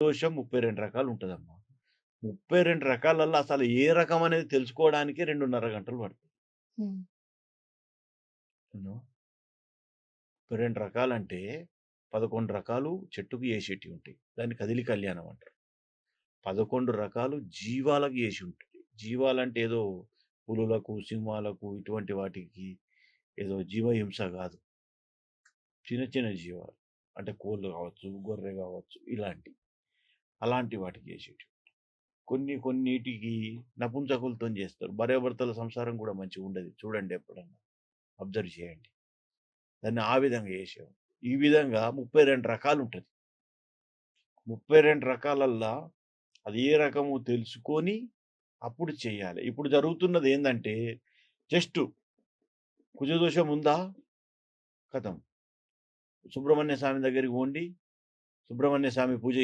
దోషం 32 రకాలు ఉంటదమ్మా. 32 రకాలల్లో అసలు ఏ రకం అనేది తెలుసుకోవడానికే 2:30 గంటలు. హ్మ్. నో 32 రకాలంటే 11 రకాలు చెట్టుకు ఏసేటివి ఉంటాయి. దాన్ని కదిలి కళ్యాణం అంటారు. 11 రకాలు జీవాలకు ఏసి ఉంటది. జీవాలంటే ఏదో పులులకు, సింహాలకు ఇటువంటి వాటికి ఏదో జీవహింస గాదు. చిన్న చిన్న జీవాలు. అంటే కోళ్ళు గావచ్చు, గొర్రె గావచ్చు ఇలాంటివి. అలాంటి వాటికి ఏసేటివి. కొన్ని కొన్నిటికి నపుంసకులతో చేస్తారు భార్యాభర్తల సంసారం కూడా మంచిగా ఉండదు చూడండి ఎప్పుడన్నా. అబ్జర్వ్ చేయండి. దాన్ని ఆ విధంగా ఏసేవారు. ఈ విధంగా ముప్పై రెండు రకాలు ఉంటుంది ముప్పై రెండు రకాలల్లా అది ఏ రకము తెలుసుకొని అప్పుడు చేయాలి ఇప్పుడు జరుగుతున్నది ఏంటంటే జస్ట్ కుజదోషం ఉందా? కథం సుబ్రహ్మణ్య స్వామి దగ్గరికి పోండి. సుబ్రహ్మణ్య స్వామి పూజ